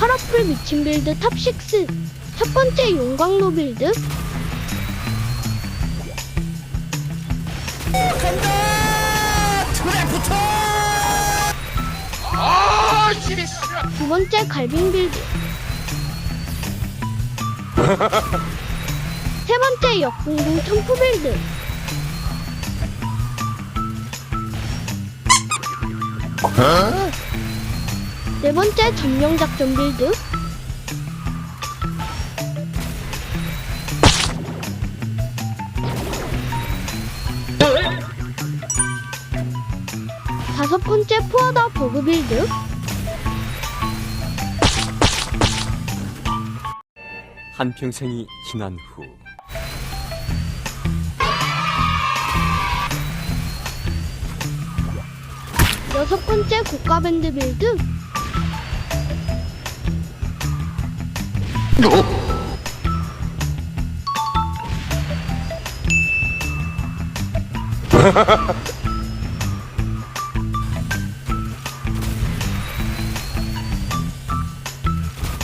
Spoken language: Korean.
카라풀 미친 빌드 탑6 첫 번째 용광로 빌드. 두 번째 갈빙 빌드. 세 번째 역공중 첨프 빌드 네 번째 점령 작전 빌드. 다섯 번째 푸어더 버그 빌드. 한평생이 지난 후 여섯 번째 고가 밴드 빌드 어?